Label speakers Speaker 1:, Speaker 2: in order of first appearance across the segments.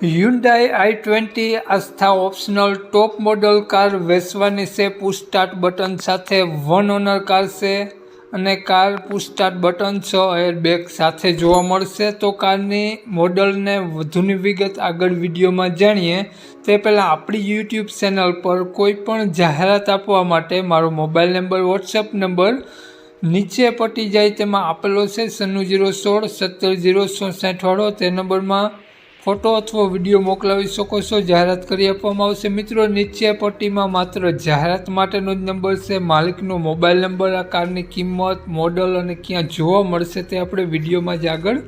Speaker 1: Hyundai i twenty Asta optional top model car વેચવાની છે. Push start button સાથે one owner car છે અને કાર પુશ સ્ટાર્ટ બટન છ એરબેગ સાથે જોવા મળશે. તો કારની મોડલને વધુની વિગત આગળ વિડીયોમાં જાણીએ. તે પહેલાં આપણી યુટ્યુબ ચેનલ પર કોઈ પણ જાહેરાત આપવા માટે મારો મોબાઈલ નંબર વોટ્સએપ નંબર નીચે પટી જાય તેમાં આપેલો છે. સન્નું જીરો સોળ સત્તર જીરો ચોસાઠવાળો તે નંબરમાં ફોટો અથવા વીડિયો મોકલાવી શકો છો. જાહેરાત કરી આપવામાં આવશે. મિત્રો, નીચે પટ્ટીમાં માત્ર જાહેરાત માટેનો જ નંબર છે. માલિકનો મોબાઈલ નંબર, આ કારની કિંમત, મોડલ અને ક્યાં જોવા મળશે તે આપણે વિડીયોમાં જ આગળ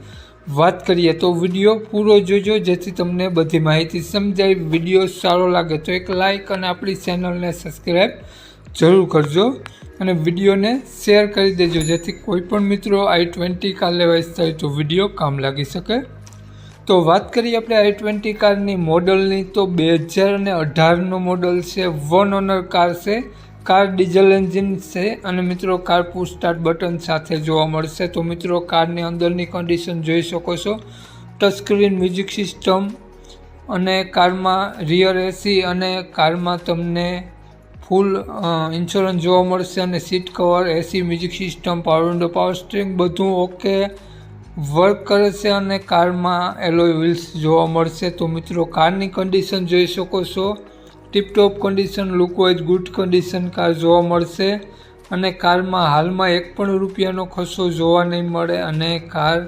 Speaker 1: વાત કરીએ. તો વીડિયો પૂરો જોજો, જેથી તમને બધી માહિતી સમજાય. વીડિયો સારો લાગે તો એક લાઇક અને આપણી ચેનલને સબસ્ક્રાઈબ જરૂર કરજો અને વિડીયોને શેર કરી દેજો. જેથી કોઈ પણ મિત્રો આઈ ટ્વેન્ટી કાર લેવા થાય તો વીડિયો કામ લાગી શકે તો વાત કરીએ આપણે આઈ ટ્વેન્ટી કારની મોડલની, તો બે હજાર અને અઢારનું મોડલ છે, વન ઓનર કાર છે, કાર ડીઝલ એન્જિન છે અને મિત્રો કાર પુશ સ્ટાર્ટ બટન સાથે જોવા મળશે. તો મિત્રો કારની અંદરની કન્ડિશન જોઈ શકો છો. ટચસ્ક્રીન મ્યુઝિક સિસ્ટમ અને કારમાં રિયર એસી અને કારમાં તમને ફૂલ ઇન્સ્યોરન્સ જોવા મળશે અને seat cover AC music system power window power steering બધું ઓકે વર્ક કરે છે અને કારમાં એલોય વ્હીલ્સ જોવા મળશે. તો મિત્રો, કારની કન્ડિશન જોઈ શકો છો. Tiptop condition lookwise good condition car જોવા મળશે. અને કારમાં હાલમાં એક પણ રૂપિયાનો ખર્ચો જોવા નહીં મળે અને કાર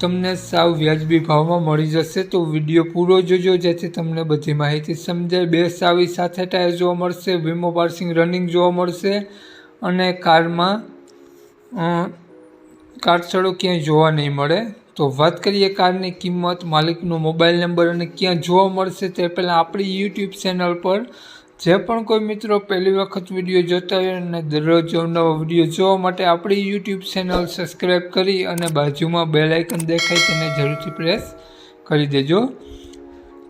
Speaker 1: તમને સાવ વ્યાજબી ભાવમાં મળી જશે. તો વીડિયો પૂરો જોજો, જેથી તમને બધી માહિતી સમજાય. બે સાવી સાથે ટાયર જોવા મળશે વીમો પાર્સિંગ રનિંગ જોવા મળશે અને કારમાં કાટછડો ક્યાંય જોવા નહીં મળે? તો વાત કરીએ કારની કિંમત, માલિકનો મોબાઈલ નંબર અને ક્યાં જોવા મળશે તે પહેલાં આપણી યુટ્યુબ ચેનલ પર. જે પણ કોઈ મિત્રો પહેલી વખત વીડિયો જોતા હોય અને દરરોજ નવો વીડિયો જોવા માટે આપણી યુટ્યુબ ચેનલ સબસ્ક્રાઈબ કરી અને બાજુમાં બેલ આઇકન દેખાય તેને જરૂરથી પ્રેસ કરી દેજો.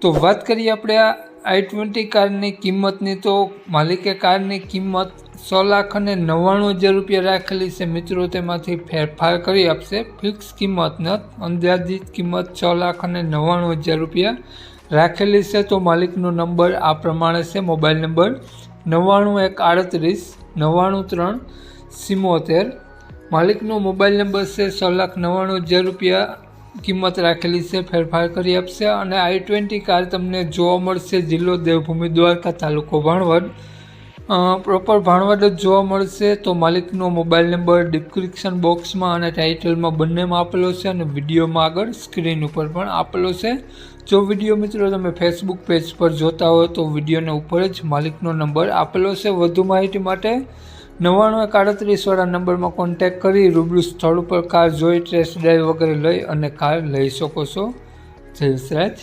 Speaker 1: તો વાત કરીએ આપણે આ આઈ ટ્વેન્ટી કારની કિંમતની તો માલિકે કારની કિંમત સો લાખ અને નવ્વાણું હજાર રૂપિયા રાખેલી છે. મિત્રો, તેમાંથી ફેરફાર કરી આપશે. ફિક્સ કિંમત ન અંદાજિત કિંમત છ લાખ અને નવ્વાણું હજાર રૂપિયા રાખેલી છે. તો માલિકનો નંબર આ પ્રમાણે છે. મોબાઈલ નંબર નવ્વાણું એક આડત્રીસ, નવ્વાણું ત્રણ સિમોતેર. માલિકનો મોબાઈલ નંબર છે છ લાખ નવ્વાણું હજાર રૂપિયા કિંમત રાખેલી છે, ફેરફાર કરી આપશે અને આઈ ટ્વેન્ટી કાર તમને જોવા મળશે જિલ્લો દેવભૂમિ દ્વારકા તાલુકો ભાણવડ. પ્રોપર ભાણવડ જ જોવા મળશે તો માલિકનો મોબાઈલ નંબર ડિસ્ક્રિપ્શન બોક્સમાં અને ટાઇટલમાં બંનેમાં આપેલો છે અને વિડીયોમાં આગળ સ્ક્રીન ઉપર પણ આપેલો છે. જો વીડિયો મિત્રો તમે ફેસબુક પેજ પર જોતા હો તો વિડીયોને ઉપર જ માલિકનો નંબર આપેલો છે. વધુ માહિતી માટે નવ્વાણું એક આડત્રીસવાળા નંબરમાં કોન્ટેક કરી રૂબરૂ સ્થળ ઉપર કાર જોઈ ટેસ્ટ ડ્રાઈવ વગેરે લઈ અને કાર લઈ શકો છો. જય સરાજ